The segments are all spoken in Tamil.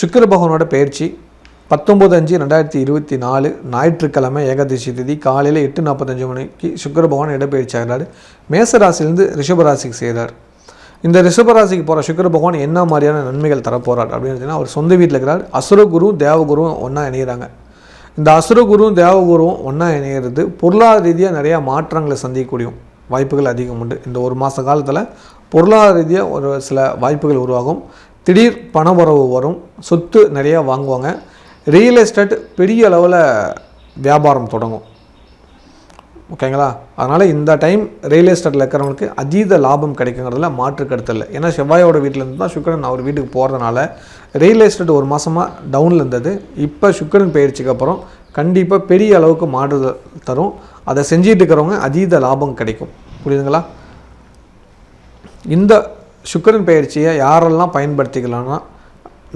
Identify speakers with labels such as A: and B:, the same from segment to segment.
A: சுக்கர பகவானோட பயிற்சி பத்தொம்பது அஞ்சு ரெண்டாயிரத்தி இருபத்தி நாலு ஞாயிற்றுக்கிழமை ஏகாதசி திதி காலையில் எட்டு நாற்பத்தஞ்சு மணிக்கு சுக்கர பகவான் இடப்பெயர்ச்சி ஆகிறார். மேசராசிலேருந்து ரிஷபராசிக்கு செய்கிறார் இந்த ரிஷபராசிக்கு போகிற சுக்கர பகவான் என்ன மாதிரியான நன்மைகள் தரப்போகிறார் அப்படின்னு அவர் சொந்த வீட்டில் இருக்கிறார். அசுரகுரும் தேவகுருவும் ஒன்றா இணைகிறாங்க இந்த அசுரகுருவும் தேவகுருவும் ஒன்றா இணைகிறது பொருளாதார ரீதியாக நிறையா மாற்றங்களை சந்திக்கக்கூடிய வாய்ப்புகள் அதிகம் உண்டு. இந்த ஒரு மாத காலத்தில் பொருளாதார ரீதியாக ஒரு சில வாய்ப்புகள் உருவாகும். திடீர் பண உறவு வரும் சொத்து நிறையா வாங்குவாங்க. ரியல் எஸ்டேட் பெரிய அளவில் வியாபாரம் தொடங்கும். ஓகேங்களா அதனால் இந்த டைம் ரியல் எஸ்டேட்டில் இருக்கிறவங்களுக்கு அதீத லாபம் கிடைக்குங்கிறதுல மாற்று கருத்து இல்லை. ஏன்னா செவ்வாயோட வீட்டிலேருந்து தான் சுக்கரன் அவர் வீட்டுக்கு போகிறதுனால ரியல் எஸ்டேட் ஒரு மாதமாக டவுனில் இருந்தது. இப்போ சுக்கரன் பயிற்சிக்கு அப்புறம் கண்டிப்பாக பெரிய அளவுக்கு மாறுதல் தரும். அதை செஞ்சிட்டு இருக்கிறவங்க அதீத லாபம் கிடைக்கும். புரியுதுங்களா? இந்த சுக்கரன் பயிற்சியை யாரெல்லாம் பயன்படுத்திக்கலாம்னா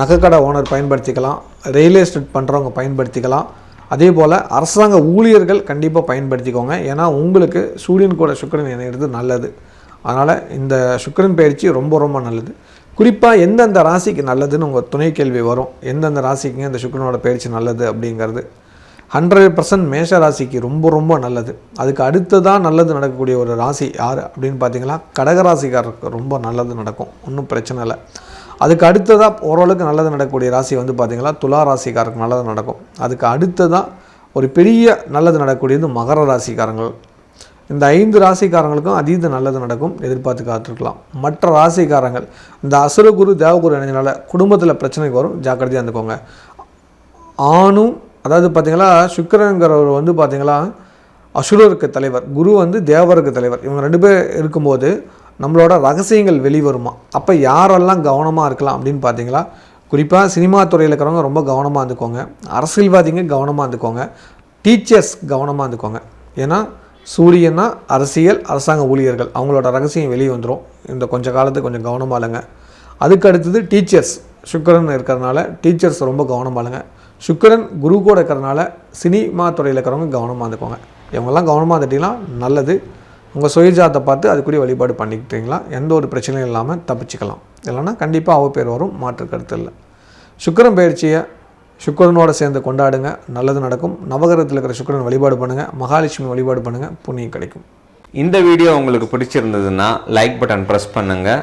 A: நகைக்கடை ஓனர் பயன்படுத்திக்கலாம் ரியல் எஸ்டேட் பண்ணுறவங்க பயன்படுத்திக்கலாம். அதே போல் அரசாங்க ஊழியர்கள் கண்டிப்பாக பயன்படுத்திக்கோங்க. ஏன்னா உங்களுக்கு சூரியன் கூட சுக்கரன் இணைகிறது நல்லது. அதனால் இந்த சுக்கரன் பயிற்சி ரொம்ப ரொம்ப நல்லது. குறிப்பாக எந்தெந்த ராசிக்கு நல்லதுன்னு உங்கள் துணை கேள்வி வரும். எந்தெந்த ராசிக்குங்க இந்த சுக்கரனோட பயிற்சி நல்லது அப்படிங்கிறது. ஹண்ட்ரட் பர்சன்ட் மேஷ ராசிக்கு ரொம்ப ரொம்ப நல்லது. அதுக்கு அடுத்ததாக நல்லது நடக்கக்கூடிய ஒரு ராசி யார் அப்படின்னு பார்த்தீங்கன்னா கடகராசிக்காரருக்கு ரொம்ப நல்லது நடக்கும். ஒன்றும் பிரச்சனை இல்லை. அதுக்கு அடுத்ததாக ஓரளவுக்கு நல்லது நடக்கக்கூடிய ராசி வந்து பார்த்திங்கன்னா துலா ராசிக்காரருக்கு நல்லது நடக்கும். அதுக்கு அடுத்ததாக ஒரு பெரிய நல்லது நடக்கக்கூடியது மகர ராசிக்காரங்கள். இந்த ஐந்து ராசிக்காரங்களுக்கும் அதீத நல்லது நடக்கும் எதிர்பார்த்து காத்திருக்கலாம். மற்ற ராசிக்காரங்கள் இந்த அசுரகுரு தேவகுரு இணைஞ்சனால குடும்பத்தில் பிரச்சனைக்கு வரும். ஜாக்கிரதையாக இருந்துக்கோங்க. ஆணும் அதாவது பார்த்தீங்களா சுக்கரங்கிறவர் வந்து பார்த்தீங்களா அசுரருக்கு தலைவர் குரு வந்து தேவருக்கு தலைவர். இவங்க ரெண்டு பேர் இருக்கும்போது நம்மளோட ரகசியங்கள் வெளிவருமா? அப்போ யாரெல்லாம் கவனமாக இருக்கலாம் அப்படின்னு பார்த்தீங்களா குறிப்பாக சினிமா துறையில் இருக்கிறவங்க ரொம்ப கவனமாக இருந்துக்கோங்க. அரசியல்வாதிங்க கவனமாக இருந்துக்கோங்க. டீச்சர்ஸ் கவனமாக இருந்துக்கோங்க. ஏன்னா சூரியனா அரசியல் அரசாங்க ஊழியர்கள். அவங்களோட ரகசியம் வெளியே வந்துடும் இந்த கொஞ்ச காலத்துக்கு கொஞ்சம் கவனமாக இல்லைங்க. அதுக்கு அடுத்தது டீச்சர்ஸ். சுக்கரன் இருக்கிறதுனால டீச்சர்ஸ் ரொம்ப கவனமாக இல்லைங்க. சுக்கரன் குரு கூட இருக்கிறதுனால சினிமா துறையில் இருக்கிறவங்க கவனமாக இருந்துக்கோங்க. இவங்கெல்லாம் கவனமாக இருந்துட்டிங்கன்னா நல்லது. உங்கள் சுயஜாத்தை பார்த்து அதுக்குரிய வழிபாடு பண்ணிக்கிட்டீங்களா? எந்த ஒரு பிரச்சனையும் இல்லாமல் தப்பிச்சுக்கலாம். இல்லைன்னா கண்டிப்பாக அவ பேர் வரும் மாற்று கருத்து இல்லை. சுக்கரன் பயிற்சியை சுக்கரனோடு சேர்ந்து கொண்டாடுங்க. நல்லது நடக்கும். நவகிரகத்தில் இருக்கிற சுக்கரன் வழிபாடு பண்ணுங்கள் மகாலட்சுமி வழிபாடு பண்ணுங்கள் புண்ணியம் கிடைக்கும்.
B: இந்த வீடியோ உங்களுக்கு பிடிச்சிருந்ததுன்னா லைக் பட்டன் ப்ரெஸ் பண்ணுங்கள்